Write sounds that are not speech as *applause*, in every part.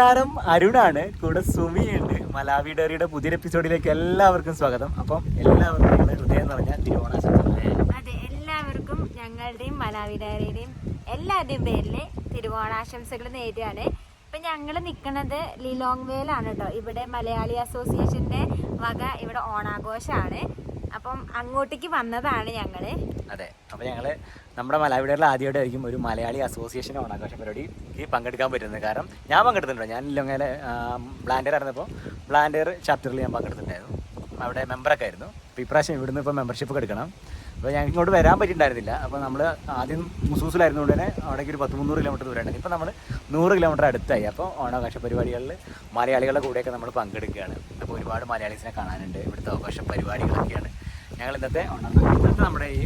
നമസ്കാരം. അരുണാണ്. കൂടെ സുമിയുണ്ട്. മലാവി ഡയറിയുടെ പുതിയൊരു എപ്പിസോഡിലേക്ക് എല്ലാവർക്കും സ്വാഗതം. അപ്പം എല്ലാവർക്കും ഞങ്ങളുടെ ഹൃദയം നിറഞ്ഞ തിരുവോണാശംസകളെ അതെ എല്ലാവർക്കും ഞങ്ങളുടെയും മലാവിഡാരിയുടെയും എല്ലാവരുടെയും പേരിൽ തിരുവോണാശംസകൾ നേരുകയാണ്. ഇപ്പൊ ഞങ്ങൾ നിൽക്കുന്നത് ലിലോങ് വേലാണ് കേട്ടോ. ഇവിടെ മലയാളി അസോസിയേഷന്റെ വക ഇവിടെ ഓണാഘോഷമാണ് അപ്പം അങ്ങോട്ടേക്ക് വന്നതാണ് ഞങ്ങൾ. അതെ അപ്പൊ ഞങ്ങൾ നമ്മുടെ മലയാളികളിൽ ആദ്യമായിട്ട് ആയിരിക്കും ഒരു മലയാളി അസോസിയേഷൻ ഓണാഘോഷ പരിപാടിക്ക് പങ്കെടുക്കാൻ പറ്റുന്നത്. കാരണം ഞാൻ പങ്കെടുത്തിട്ടുണ്ട്. ഞാൻ ഇല്ലങ്ങനെ ബ്ലാൻഡർ ആയിരുന്നപ്പോൾ ബ്ലാൻഡർ ചാപ്റ്ററിൽ ഞാൻ പങ്കെടുത്തിട്ടുണ്ടായിരുന്നു. അവിടെ മെമ്പറൊക്കെ ആയിരുന്നു. അപ്പോൾ ഇപ്രാവശ്യം ഇവിടുന്ന് ഇപ്പോൾ മെമ്പർഷിപ്പ് എടുക്കണം. അപ്പോൾ ഞങ്ങൾക്ക് ഇങ്ങോട്ട് വരാൻ പറ്റിയിട്ടുണ്ടായിരുന്നില്ല. അപ്പോൾ നമ്മൾ ആദ്യം മുസൂസിലായിരുന്നു തന്നെ അവിടേക്ക് ഒരു പത്ത് മുന്നൂറ് കിലോമീറ്റർ ദൂരം ഉണ്ടായിരുന്നു ഇപ്പോൾ നമ്മൾ നൂറ് കിലോമീറ്റർ അടുത്തായി. അപ്പോൾ ഓണാഘോഷ പരിപാടികളിൽ മലയാളികളുടെ കൂടെയൊക്കെ നമ്മൾ പങ്കെടുക്കുകയാണ്. അപ്പോൾ ഒരുപാട് മലയാളീസിനെ കാണാനുണ്ട്. ഇവിടുത്തെ ആഘോഷ പരിപാടികളൊക്കെയാണ്. ഞങ്ങൾ ഇന്നത്തെ ഇന്നത്തെ നമ്മുടെ ഈ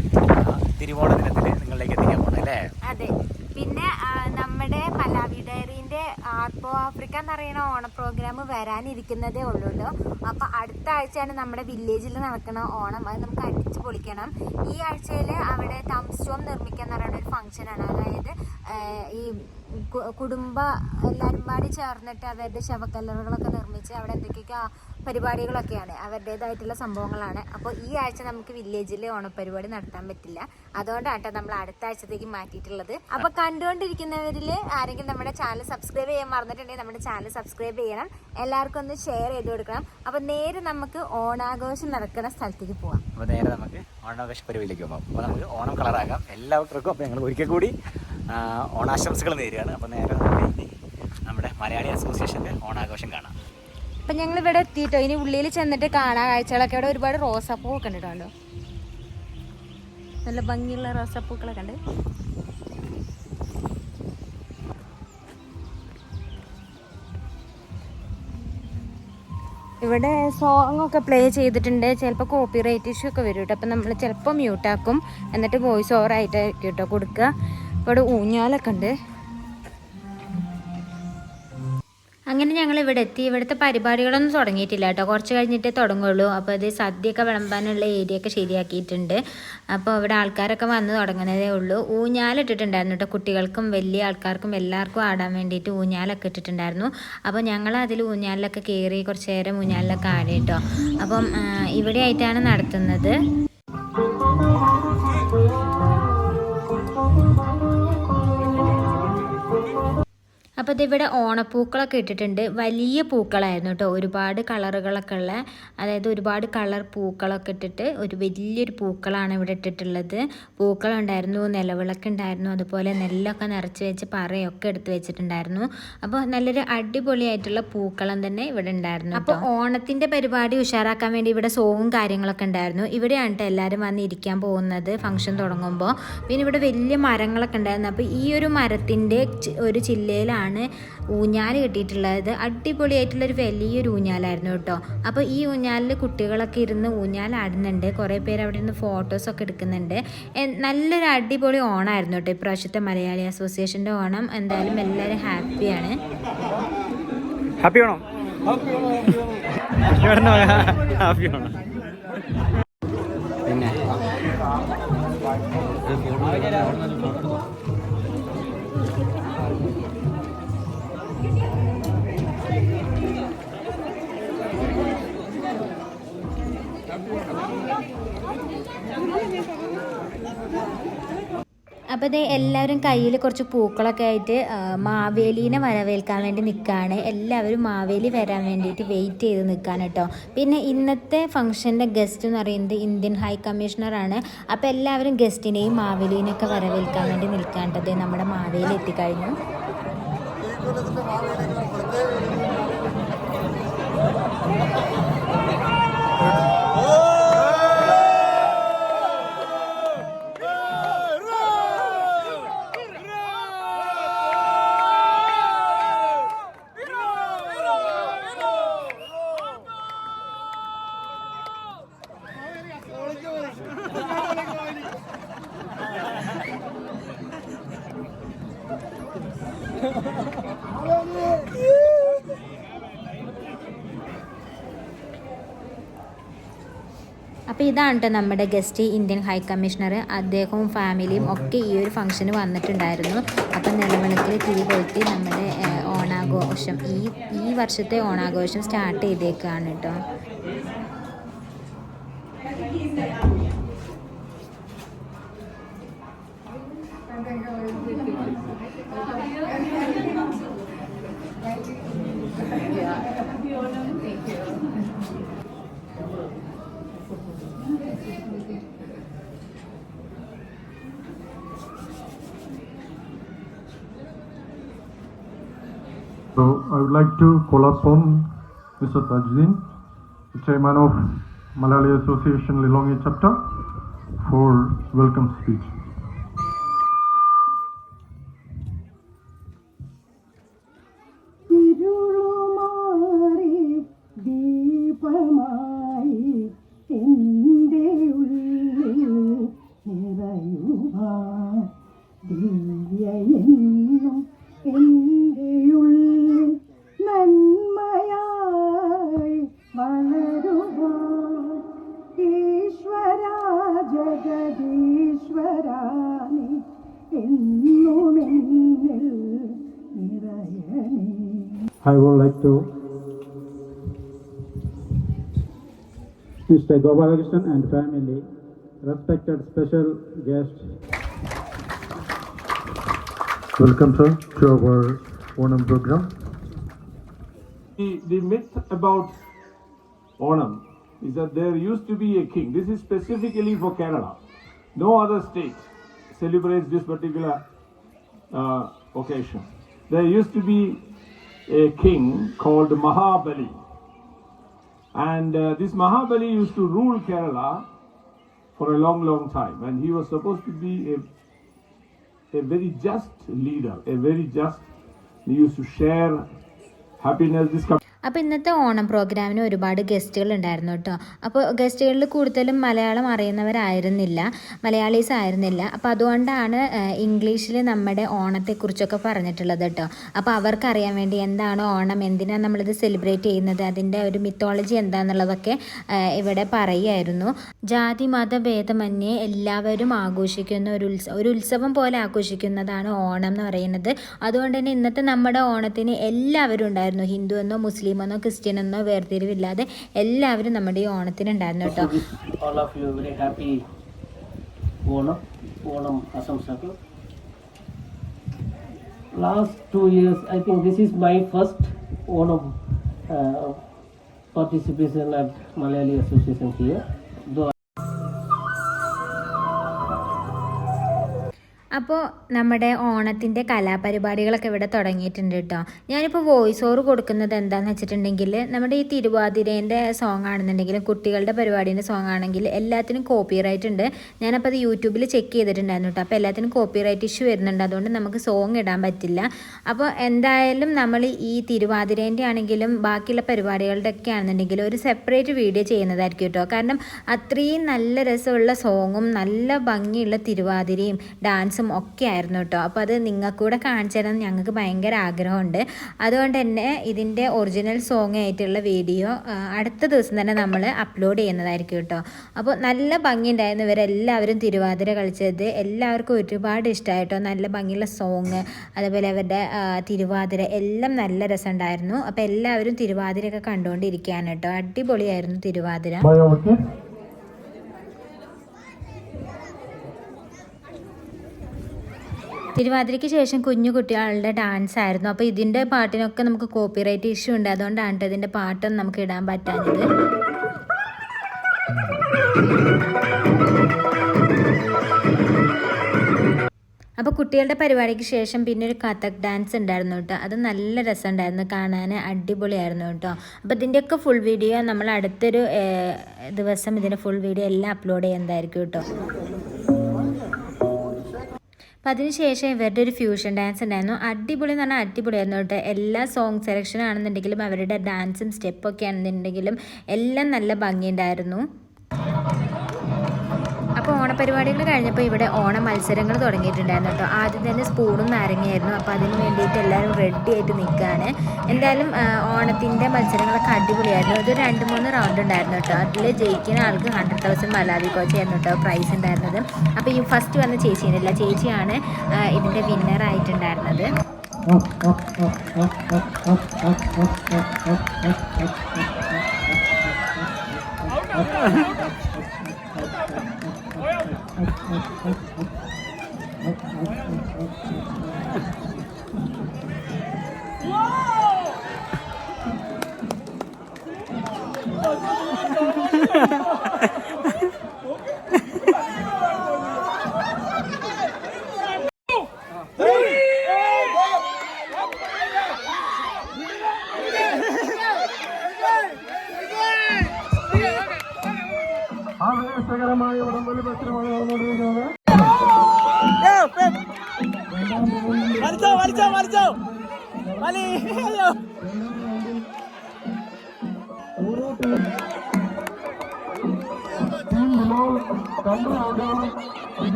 തിരുവോണ ദിനത്തിൽ നിങ്ങളിലേക്ക് എത്തിക്കാൻ പോകണം അല്ലേ അതെ. പിന്നെ നമ്മുടെ പലാവി ഡയറിന്റെ ആർപ്പോ ആഫ്രിക്ക എന്ന് പറയുന്ന ഓണ പ്രോഗ്രാം വരാനിരിക്കുന്നതേ ഉള്ളൂല്ലോ. അപ്പൊ അടുത്ത ആഴ്ചയാണ് നമ്മുടെ വില്ലേജിൽ നടക്കുന്ന ഓണം. അത് നമുക്ക് അടിച്ചു പൊളിക്കണം. ഈ ആഴ്ചയിൽ അവിടെ തംസ്റ്റോം നിർമ്മിക്കുക എന്ന് പറയുന്ന ഒരു ഫംഗ്ഷനാണ് അതായത് ഈ കുടുംബ എല്ലാവരും പാടി ചേർന്നിട്ട് അവരുടെ ശവക്കല്ലറുകളൊക്കെ നിർമ്മിച്ച് അവിടെ എന്തൊക്കെയൊക്കെ പരിപാടികളൊക്കെയാണ് അവരുടേതായിട്ടുള്ള സംഭവങ്ങളാണ്. അപ്പോൾ ഈ ആഴ്ച നമുക്ക് വില്ലേജിൽ ഓണപ്പരിപാടി നടത്താൻ പറ്റില്ല. അതുകൊണ്ടാണ് നമ്മൾ അടുത്ത ആഴ്ചത്തേക്ക് മാറ്റിയിട്ടുള്ളത്. അപ്പോൾ കണ്ടുകൊണ്ടിരിക്കുന്നവരിൽ ആരെങ്കിലും നമ്മുടെ ചാനൽ സബ്സ്ക്രൈബ് ചെയ്യാൻ മറന്നിട്ടുണ്ടെങ്കിൽ നമ്മുടെ ചാനൽ സബ്സ്ക്രൈബ് ചെയ്യണം. എല്ലാവർക്കും ഒന്ന് ഷെയർ ചെയ്ത് കൊടുക്കണം. അപ്പൊ നേരെ നമുക്ക് ഓണാഘോഷം നടക്കുന്ന സ്ഥലത്തേക്ക് പോവാം. അപ്പോൾ നേരെ നമുക്ക് ഓണാഘോഷ പരിപാടിയിലേക്ക് പോകാം അപ്പൊ നമുക്ക് ഓണം കളറാകാം എല്ലാവർക്കും അപ്പൊ ഞങ്ങൾ ഒരിക്കൽ കൂടി ഓണാശംസകൾ നേരുകയാണ്. അപ്പൊ നേരെ നമ്മുടെ മലയാളി അസോസിയേഷന്റെ ഓണാഘോഷം കാണാം. അപ്പം ഞങ്ങൾ ഇവിടെ എത്തിയിട്ടോ? ഇനി ഉള്ളിൽ ചെന്നിട്ട് കാണാൻ കാഴ്ചകളൊക്കെ ഇവിടെ ഒരുപാട് റോസാപ്പൂവൊക്കെ ഉണ്ട് കേട്ടോ നല്ല ഭംഗിയുള്ള റോസാപ്പൂക്കളൊക്കെ ഉണ്ട്. ഇവിടെ സോങ് ഒക്കെ പ്ലേ ചെയ്തിട്ടുണ്ട്. ചിലപ്പോൾ കോപ്പി റൈറ്റ് ഇഷ്യൂ ഒക്കെ വരും കേട്ടോ അപ്പം നമ്മൾ ചിലപ്പോൾ മ്യൂട്ടാക്കും എന്നിട്ട് വോയിസ് ഓവർ ആയിട്ടായിരിക്കും കേട്ടോ കൊടുക്കുക ഇവിടെ ഊഞ്ഞാലൊക്കെ ഉണ്ട്. അങ്ങനെ ഞങ്ങൾ ഇവിടെ എത്തി. ഇവിടുത്തെ പരിപാടികളൊന്നും തുടങ്ങിയിട്ടില്ല കേട്ടോ. കുറച്ച് കഴിഞ്ഞിട്ടേ തുടങ്ങുള്ളൂ. അപ്പോൾ ഇത് സദ്യയൊക്കെ വിളമ്പാനുള്ള ഏരിയ ഒക്കെ ശരിയാക്കിയിട്ടുണ്ട്. അപ്പോൾ ഇവിടെ ആൾക്കാരൊക്കെ വന്ന് തുടങ്ങുന്നതേ ഉള്ളൂ. ഊഞ്ഞാലിട്ടിട്ടുണ്ടായിരുന്നു കേട്ടോ. കുട്ടികൾക്കും വലിയ ആൾക്കാർക്കും എല്ലാവർക്കും ആടാൻ വേണ്ടിയിട്ട് ഊഞ്ഞാലൊക്കെ ഇട്ടിട്ടുണ്ടായിരുന്നു. അപ്പോൾ ഞങ്ങൾ അതിൽ ഊഞ്ഞാലിലൊക്കെ കയറി കുറച്ച് നേരം ഊഞ്ഞാലിലൊക്കെ ആടി കേട്ടോ. അപ്പം ഇവിടെ ആയിട്ടാണ് നടത്തുന്നത്. അപ്പോൾ ഇതിവിടെ ഓണപ്പൂക്കളൊക്കെ ഇട്ടിട്ടുണ്ട്. വലിയ പൂക്കളായിരുന്നു കേട്ടോ. ഒരുപാട് കളറുകളൊക്കെ ഉള്ള അതായത് ഒരുപാട് കളർ പൂക്കളൊക്കെ ഇട്ടിട്ട് ഒരു വലിയൊരു പൂക്കളാണ് ഇവിടെ ഇട്ടിട്ടുള്ളത്. പൂക്കളുണ്ടായിരുന്നു നിലവിളക്ക് ഉണ്ടായിരുന്നു അതുപോലെ നെല്ലൊക്കെ നിറച്ച് വെച്ച് പറയൊക്കെ എടുത്ത് വെച്ചിട്ടുണ്ടായിരുന്നു. അപ്പോൾ നല്ലൊരു അടിപൊളിയായിട്ടുള്ള പൂക്കളം തന്നെ ഇവിടെ ഉണ്ടായിരുന്നു അപ്പോൾ ഓണത്തിന്റെ പരിപാടി ഉഷാറാക്കാൻ വേണ്ടി ഇവിടെ സോങ്ങും കാര്യങ്ങളൊക്കെ ഉണ്ടായിരുന്നു. ഇവിടെയാണ് കേട്ടോ എല്ലാവരും വന്ന് ഇരിക്കാൻ പോകുന്നത് ഫംഗ്ഷൻ തുടങ്ങുമ്പോൾ പിന്നെ ഇവിടെ വലിയ മരങ്ങളൊക്കെ ഉണ്ടായിരുന്നു. അപ്പോൾ ഈ ഒരു മരത്തിന്റെ ഒരു ചില്ലയിലാണ് ഊഞ്ഞാൽ കിട്ടിയിട്ടുള്ളത്. അടിപൊളിയായിട്ടുള്ള ഒരു വലിയൊരു ഊഞ്ഞാലായിരുന്നു കേട്ടോ. അപ്പോൾ ഈ ഊഞ്ഞാലിൽ കുട്ടികളൊക്കെ ഇരുന്ന് ഊഞ്ഞാലാടുന്നുണ്ട്. കുറേ പേര് അവിടെ ഇരുന്ന് ഫോട്ടോസൊക്കെ എടുക്കുന്നുണ്ട്. നല്ലൊരു അടിപൊളി ഓണമായിരുന്നു കേട്ടോ ഇപ്രാവശ്യത്തെ മലയാളി അസോസിയേഷന്റെ ഓണം. എന്തായാലും എല്ലാവരും ഹാപ്പിയാണ്. ഹാപ്പി ഓണം. ഹാപ്പി ആണോ പിന്നെ. അപ്പോൾ ഇത് എല്ലാവരും കയ്യിൽ കുറച്ച് പൂക്കളൊക്കെ ആയിട്ട് മാവേലീനെ വരവേൽക്കാൻ വേണ്ടി നിൽക്കുകയാണ് എല്ലാവരും മാവേലി വരാൻ വേണ്ടിയിട്ട് വെയിറ്റ് ചെയ്ത് നിൽക്കാൻ കേട്ടോ പിന്നെ ഇന്നത്തെ ഫംഗ്ഷന്റെ ഗസ്റ്റ് എന്ന് പറയുന്നത് ഇന്ത്യൻ ഹൈ കമ്മീഷണറാണ്. അപ്പോൾ എല്ലാവരും ഗസ്റ്റിനെയും മാവേലീനെയൊക്കെ വരവേൽക്കാൻ വേണ്ടി നിൽക്കാണ്ടത് നമ്മുടെ മാവേലി എത്തിക്കഴിഞ്ഞു. അപ്പോൾ ഇതാണ് കേട്ടോ നമ്മുടെ ഗസ്റ്റ് ഇന്ത്യൻ ഹൈ കമ്മീഷണർ അദ്ദേഹവും ഫാമിലിയും ഒക്കെ ഈ ഒരു ഫംഗ്ഷന് വന്നിട്ടുണ്ടായിരുന്നു. അപ്പം നിലവിളക്കിൽ തിരി കൊളുത്തി നമ്മുടെ ഓണാഘോഷം ഈ ഈ വർഷത്തെ ഓണാഘോഷം സ്റ്റാർട്ട് ചെയ്തേക്കാണ് കേട്ടോ like to call upon Mr. Tajuddin, the chairman of Malayali Association Lilongwe chapter, for welcome speech. ജഗദീശ്വരാനി എന്നുമെന്നിൽ നിറയണേ I would like to Mr. Gopalakrishnan and family, respected special guest, Welcome, sir, to our Onam program. The, the myth about Onam is that there used to be a king. This is specifically for Kerala. No other state celebrates this particular uh, occasion. There used to be a king called Mahabali. And uh, this Mahabali used to rule Kerala for a long, long time. And he was supposed to be a, a very just leader, a very just. He used to share happiness. അപ്പോൾ ഇന്നത്തെ ഓണം പ്രോഗ്രാമിന് ഒരുപാട് ഗസ്റ്റുകൾ ഉണ്ടായിരുന്നു കേട്ടോ. അപ്പോൾ ഗസ്റ്റുകളിൽ കൂടുതലും മലയാളം അറിയുന്നവരായിരുന്നില്ല മലയാളീസ് ആയിരുന്നില്ല. അപ്പോൾ അതുകൊണ്ടാണ് ഇംഗ്ലീഷിൽ നമ്മുടെ ഓണത്തെക്കുറിച്ചൊക്കെ പറഞ്ഞിട്ടുള്ളത് കേട്ടോ. അപ്പോൾ അവർക്കറിയാൻ വേണ്ടി എന്താണ് ഓണം എന്തിനാണ് നമ്മളിത് സെലിബ്രേറ്റ് ചെയ്യുന്നത് അതിന്റെ ഒരു മിത്തോളജി എന്താണെന്നുള്ളതൊക്കെ ഇവിടെ പറയുമായിരുന്നു ജാതി മത ഭേദമന്യേ എല്ലാവരും ആഘോഷിക്കുന്ന ഒരു ഉത്സവം ഒരു ഉത്സവം പോലെ ആഘോഷിക്കുന്നതാണ് ഓണം എന്ന് പറയുന്നത്. അതുകൊണ്ട് തന്നെ ഇന്നത്തെ നമ്മുടെ ഓണത്തിന് എല്ലാവരും ഉണ്ടായിരുന്നു. ഹിന്ദു എന്നോ മുസ്ലിം എന്നോ ക്രിസ്ത്യൻ എന്നോ വേർതിരിവില്ലാതെ എല്ലാവരും നമ്മുടെ ഈ ഓണത്തിനുണ്ടായിരുന്നു കേട്ടോ Onam, Onam Asamsaka. Last two years, I think this is my first Onam uh, participation at Malayali Association here. അപ്പോൾ നമ്മുടെ ഓണത്തിന്റെ കലാപരിപാടികളൊക്കെ ഇവിടെ തുടങ്ങിയിട്ടുണ്ട് കേട്ടോ ഞാനിപ്പോൾ വോയിസ് ഓവർ കൊടുക്കുന്നത് എന്താണെന്ന് വെച്ചിട്ടുണ്ടെങ്കിൽ നമ്മുടെ ഈ തിരുവാതിരേന്റെ സോങ് ആണെന്നുണ്ടെങ്കിലും കുട്ടികളുടെ പരിപാടീന്റെ സോങ് ആണെങ്കിൽ എല്ലാത്തിനും കോപ്പി റൈറ്റ് ഉണ്ട്. ഞാനപ്പോൾ അത് യൂട്യൂബിൽ ചെക്ക് ചെയ്തിട്ടുണ്ടായിരുന്നു കേട്ടോ അപ്പോൾ എല്ലാത്തിനും കോപ്പി റൈറ്റ് ഇഷ്യൂ വരുന്നുണ്ട്. അതുകൊണ്ട് നമുക്ക് സോങ് ഇടാൻ പറ്റില്ല. അപ്പോൾ എന്തായാലും നമ്മൾ ഈ തിരുവാതിരേന്റെ ആണെങ്കിലും ബാക്കിയുള്ള പരിപാടികളുടെ ഒക്കെ ഒരു സെപ്പറേറ്റ് വീഡിയോ ചെയ്യുന്നതായിരിക്കും കേട്ടോ കാരണം അത്രയും നല്ല രസമുള്ള സോങ്ങും നല്ല ഭംഗിയുള്ള തിരുവാതിരയും ഡാൻസും ഒക്കെ ആയിരുന്നു കേട്ടോ അപ്പോൾ അത് നിങ്ങൾക്കൂടെ കാണിച്ചു തരാൻ ഞങ്ങൾക്ക് ഭയങ്കര ആഗ്രഹമുണ്ട്. അതുകൊണ്ട് തന്നെ ഇതിന്റെ ഒറിജിനൽ സോങ് ആയിട്ടുള്ള വീഡിയോ അടുത്ത ദിവസം തന്നെ നമ്മൾ അപ്ലോഡ് ചെയ്യുന്നതായിരിക്കും കേട്ടോ അപ്പോൾ നല്ല ഭംഗിയുണ്ടായിരുന്നു. ഇവരെല്ലാവരും തിരുവാതിര കളിച്ചത് എല്ലാവർക്കും ഒരുപാട് ഇഷ്ടമായിട്ടോ നല്ല ഭംഗിയുള്ള സോങ് അതേപോലെ അവരുടെ തിരുവാതിര എല്ലാം നല്ല രസമുണ്ടായിരുന്നു. അപ്പോൾ എല്ലാവരും തിരുവാതിരയൊക്കെ കണ്ടുകൊണ്ടിരിക്കുകയാണ് കേട്ടോ അടിപൊളിയായിരുന്നു തിരുവാതിര. തിരുവാതിരയ്ക്ക് ശേഷം കുഞ്ഞു കുട്ടികളുടെ ഡാൻസ് ആയിരുന്നു. അപ്പോൾ ഇതിന്റെ പാട്ടിനൊക്കെ നമുക്ക് കോപ്പിറൈറ്റ് ഇഷ്യൂ ഉണ്ട്. അതുകൊണ്ടാണ് ഇതിന്റെ പാട്ടൊന്നും നമുക്ക് ഇടാൻ പറ്റാഞ്ഞത്. അപ്പോൾ കുട്ടികളുടെ പരിപാടിക്ക് ശേഷം പിന്നെ ഒരു കഥക് ഡാൻസ് ഉണ്ടായിരുന്നു കേട്ടോ അത് നല്ല രസമുണ്ടായിരുന്നു. കാണാൻ അടിപൊളിയായിരുന്നു കേട്ടോ അപ്പോൾ ഇതിന്റെയൊക്കെ ഫുൾ വീഡിയോ നമ്മൾ അടുത്തൊരു ദിവസം ഇതിന്റെ ഫുൾ വീഡിയോ എല്ലാം അപ്ലോഡ് ചെയ്യുന്നതായിരിക്കും കേട്ടോ അപ്പം അതിനുശേഷം ഇവരുടെ ഒരു ഫ്യൂഷൻ ഡാൻസ് ഉണ്ടായിരുന്നു. അടിപൊളി എന്ന് പറഞ്ഞാൽ അടിപൊളിയായിരുന്നു കേട്ടോ. എല്ലാ സോങ് സെലക്ഷൻ ആണെന്നുണ്ടെങ്കിലും അവരുടെ ഡാൻസും സ്റ്റെപ്പൊക്കെ ആണെന്നുണ്ടെങ്കിലും എല്ലാം നല്ല ഭംഗിയുണ്ടായിരുന്നു. അപ്പോൾ ഓണപരിപാടികൾ പരിപാടികൾ കഴിഞ്ഞപ്പോൾ ഇവിടെ ഓണ മത്സരങ്ങൾ തുടങ്ങിയിട്ടുണ്ടായിരുന്നു. കേട്ടോ ആദ്യം തന്നെ സ്പൂണും നാരങ്ങയായിരുന്നു. അപ്പോൾ അതിന് വേണ്ടിയിട്ട് എല്ലാവരും റെഡി ആയിട്ട് നിൽക്കുകയാണ് എന്തായാലും ഓണത്തിന്റെ മത്സരങ്ങളൊക്കെ അടിപൊളിയായിരുന്നു. ഇത് രണ്ട് മൂന്ന് റൗണ്ട് ഉണ്ടായിരുന്നു കേട്ടോ. അതിൽ ജയിക്കുന്ന ആൾക്ക് ഹൺഡ്രഡ് തൗസൻഡ് മലാദി കോച്ച് ആയിരുന്നു കേട്ടോ പ്രൈസ് ഉണ്ടായിരുന്നത്. അപ്പോൾ ഈ ഫസ്റ്റ് വന്ന ചേച്ചിയുണ്ടല്ല ചേച്ചിയാണ് ഇതിന്റെ വിന്നർ ആയിട്ടുണ്ടായിരുന്നത്. *laughs* Ha ha ha.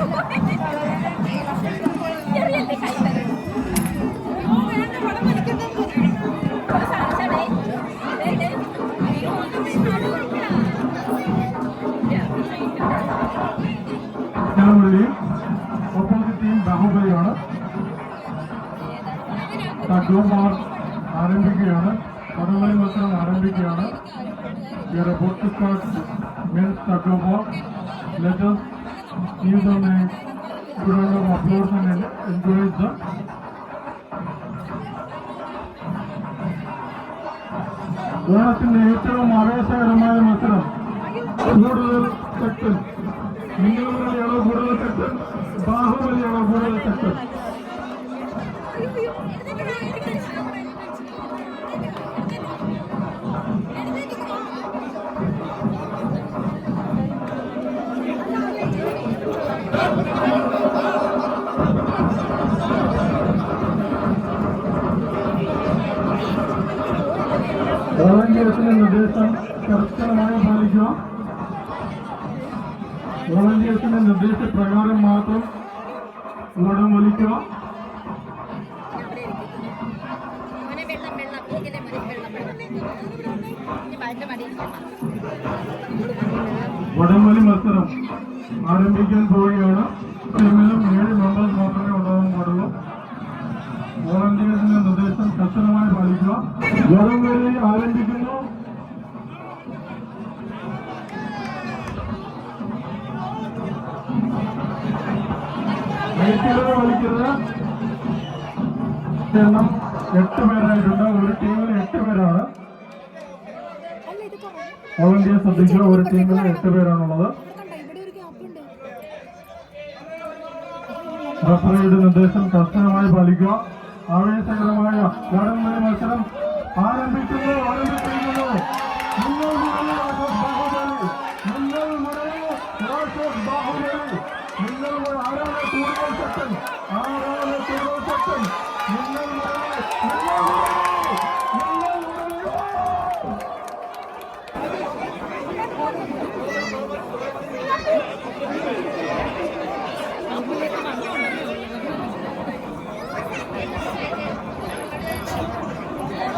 ജനവരി ഓപ്പോസിറ്റ് ടീം ബാഹുബലിയാണ്. തഗ്ലോമാർ ആരംഭിക്കുകയാണ്. വടംവലി മത്സരം ആരംഭിക്കുകയാണ്. We are about to start men's జీవితం అభ్యర్థన ఎంకరేజ్దాం ஓணத்தின் நிகழ்ச்சியிலும் அரேசகரமான மத்திரம் கூடுதல் ആരംഭിക്കാൻ പോവുകയാണ്. ടീമിലും ഏഴ് മെമ്പേഴ്സ് മാത്രമേ ഉണ്ടാവാൻ പാടുള്ളൂ. വോളണ്ടിയേഴ്സിന്റെ നിർദ്ദേശം കർശനമായി പാലിക്കുക. വടംവലി ആരംഭിക്കുന്നു. ഐക്യത വലിക്കരുത് എണ്ണം എട്ട് പേരായിട്ടുണ്ട്. ഒരു ടീമിൽ എട്ട് പേരാണ്. വോളണ്ടിയേഴ്സ് ശ്രദ്ധിക്കുക. ഒരു ടീമിൽ എട്ട് പേരാണുള്ളത്. റഫറിയുടെ നിർദ്ദേശം കർശനമായി പാലിക്കുക. ആവേശകരമായ വടംവലി മത്സരം ആരംഭിക്കുന്നു ആരംഭിച്ചിരിക്കുന്നു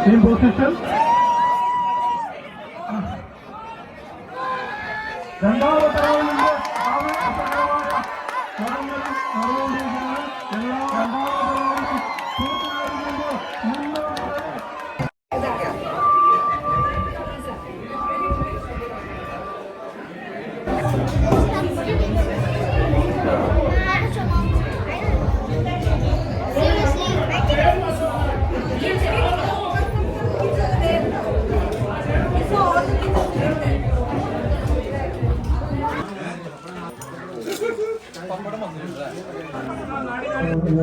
Rainbow system. Gandhavatarana.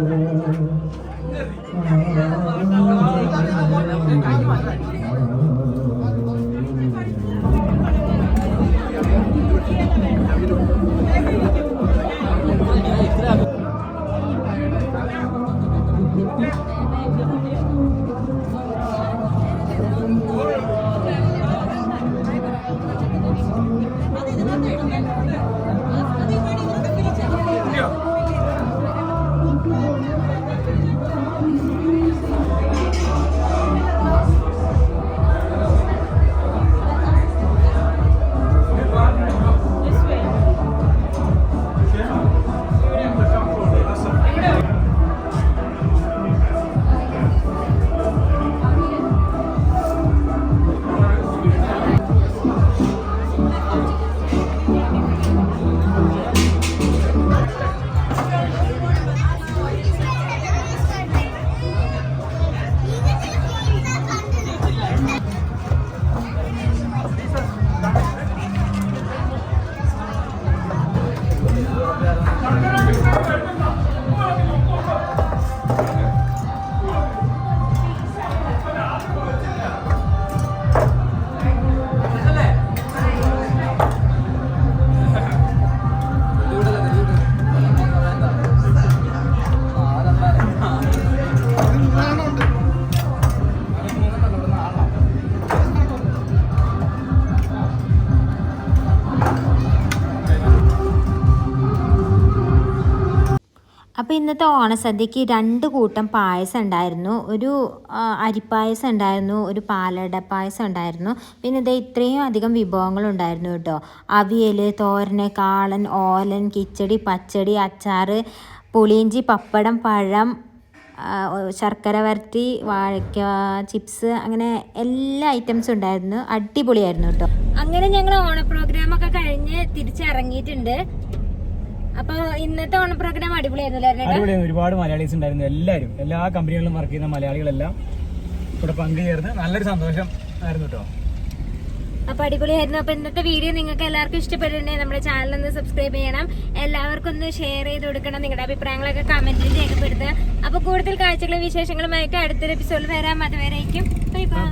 love. ഇന്നത്തെ ഓണസദ്യക്ക് രണ്ട് കൂട്ടം പായസം ഉണ്ടായിരുന്നു. ഒരു അരിപ്പായസം ഉണ്ടായിരുന്നു ഒരു പാലട പായസം ഉണ്ടായിരുന്നു. പിന്നെ ഇത് ഇത്രയും അധികം വിഭവങ്ങളുണ്ടായിരുന്നു കേട്ടോ. അവിയൽ തോരൻ കാളൻ ഓലൻ കിച്ചടി പച്ചടി അച്ചാർ പുളിയിഞ്ചി പപ്പടം പഴം ശർക്കര വരട്ടി വാഴയ്ക്ക ചിപ്സ് അങ്ങനെ എല്ലാ ഐറ്റംസും ഉണ്ടായിരുന്നു. അടിപൊളിയായിരുന്നു കേട്ടോ. അങ്ങനെ ഞങ്ങൾ ഓണ പ്രോഗ്രാം ഒക്കെ കഴിഞ്ഞ് തിരിച്ചിറങ്ങിയിട്ടുണ്ട്. അപ്പൊ ഇന്നത്തെ ഓണ പ്രോഗ്രാം അടിപൊളിയായിരുന്നു ഒരുപാട് മലയാളീസ് ഉണ്ടായിരുന്നു. എല്ലാരും എല്ലാ കമ്പനികളിലും വർക്ക് ചെയ്യുന്ന മലയാളികളെല്ലാം ഇവിടെ പങ്കുചേർന്ന് നല്ലൊരു സന്തോഷം ആയിരുന്നു കേട്ടോ. അപ്പൊ അടിപൊളിയായിരുന്നു. അപ്പൊ ഇന്നത്തെ വീഡിയോ നിങ്ങൾക്ക് എല്ലാവർക്കും ഇഷ്ടപ്പെട്ടിട്ടുണ്ടെങ്കിൽ നമ്മുടെ ചാനൽ ഒന്ന് സബ്സ്ക്രൈബ് ചെയ്യണം. എല്ലാവർക്കും ഒന്ന് ഷെയർ ചെയ്ത് കൊടുക്കണം. നിങ്ങളുടെ അഭിപ്രായങ്ങളൊക്കെ കമന്റിൽ രേഖപ്പെടുത്തുക. അപ്പൊ കൂടുതൽ കാഴ്ചകളും വിശേഷങ്ങളുമായിട്ട് അടുത്തൊരു എപ്പിസോഡിൽ വരാം. അതുവരേക്കും. Bye bye